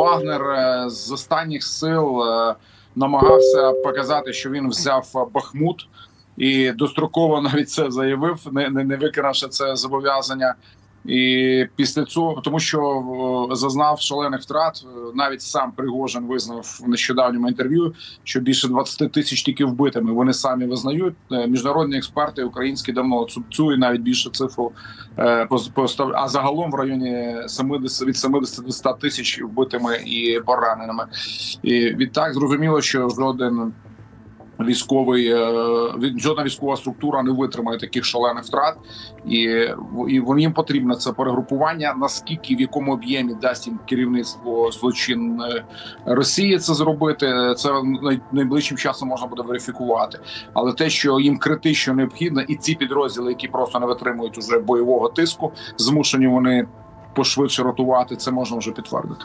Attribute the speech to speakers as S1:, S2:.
S1: Вагнер е, з останніх сил е, намагався показати, що він взяв Бахмут. І достроково навіть це заявив, не, не, не виконавши це зобов'язання. І після цього, тому що е, зазнав шалених втрат, е, навіть сам Пригожин визнав в нещодавньому інтерв'ю, що більше 20 тисяч тільки вбитими. Вони самі визнають. Е, Міжнародні експерти українські давно цю- і навіть більше цифру постав- А загалом в районі 70, від 70 до 100 тисяч вбитими і пораненими. І відтак зрозуміло, що жоден військовий е, жодна військова структура не витримає таких шалених втрат, і, і їм потрібно це перегрупування. Наскільки в якому об'ємі дасть їм керівництво злочин е, Росії це зробити, це найближчим часом можна буде верифікувати. Але те, що їм критично необхідно, і ці підрозділи, які просто не витримують уже бойового тиску, змушені вони пошвидше ротувати, це можна вже підтвердити.